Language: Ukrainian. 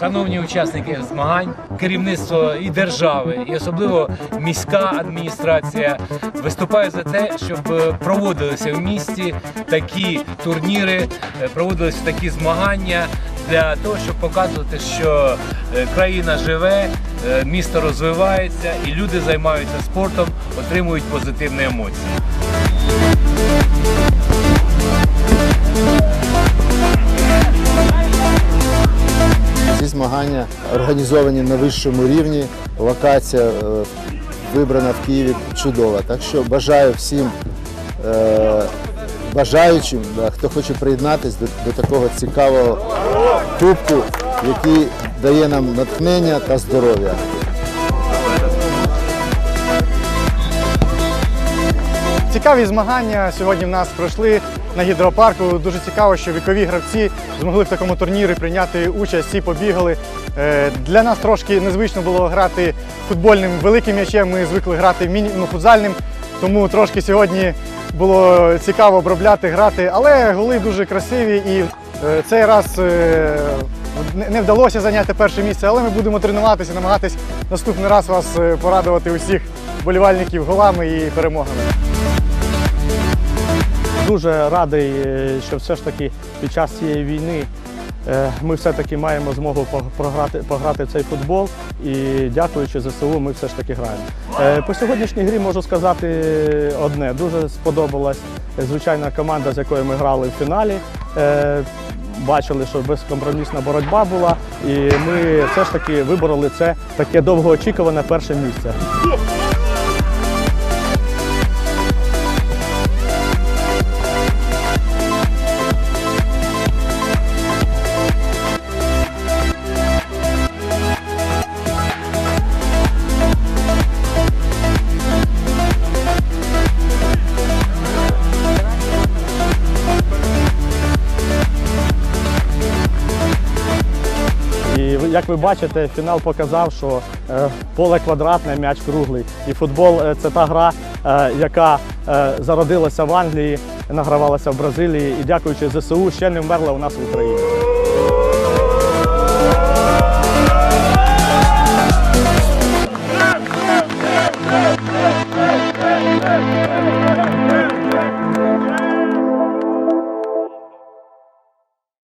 Шановні учасники змагань, керівництво і держави, і особливо міська адміністрація виступає за те, щоб е, проводилися в місті такі турніри, е, проводилися такі змагання для того, щоб показувати, що е, країна живе, місто розвивається і люди займаються спортом, отримують позитивні емоції. Змагання організовані на вищому рівні. Локація е, вибрана в Києві чудова. Так що бажаю всім е, бажаючим, хто хоче приєднатися до, такого цікавого кубку, який дає нам натхнення та здоров'я. Цікаві змагання сьогодні в нас пройшли на гідропарку. Дуже цікаво, що вікові гравці змогли в такому турнірі прийняти участь, всі побігали. Е, Для нас трошки незвично було грати футбольним великим м'ячем. Ми звикли грати ну, футзальним, тому трошки сьогодні було цікаво обробляти, грати. Але голи дуже красиві і е, цей раз е, не- вдалося зайняти перше місце, але ми будемо тренуватися, намагатись наступний раз вас порадувати усіх болівальників голами і перемогами. Дуже радий, е, що все ж таки під час цієї війни е, ми все-таки маємо змогу по- програти, пограти цей футбол. І дякуючи ЗСУ, ми все ж таки граємо. Е, По сьогоднішній грі можу сказати одне. Дуже сподобалась звичайна команда, з якою ми грали в фіналі. Бачили, що безкомпромісна боротьба була, і ми все ж таки вибороли це таке довгоочікуване перше місце. Як ви бачите, фінал показав, що е, поле квадратне, м'яч круглий. І футбол е, це та гра, е, яка зародилася в Англії, награвалася в Бразилії і дякуючи ЗСУ ще не вмерла у нас в Україні.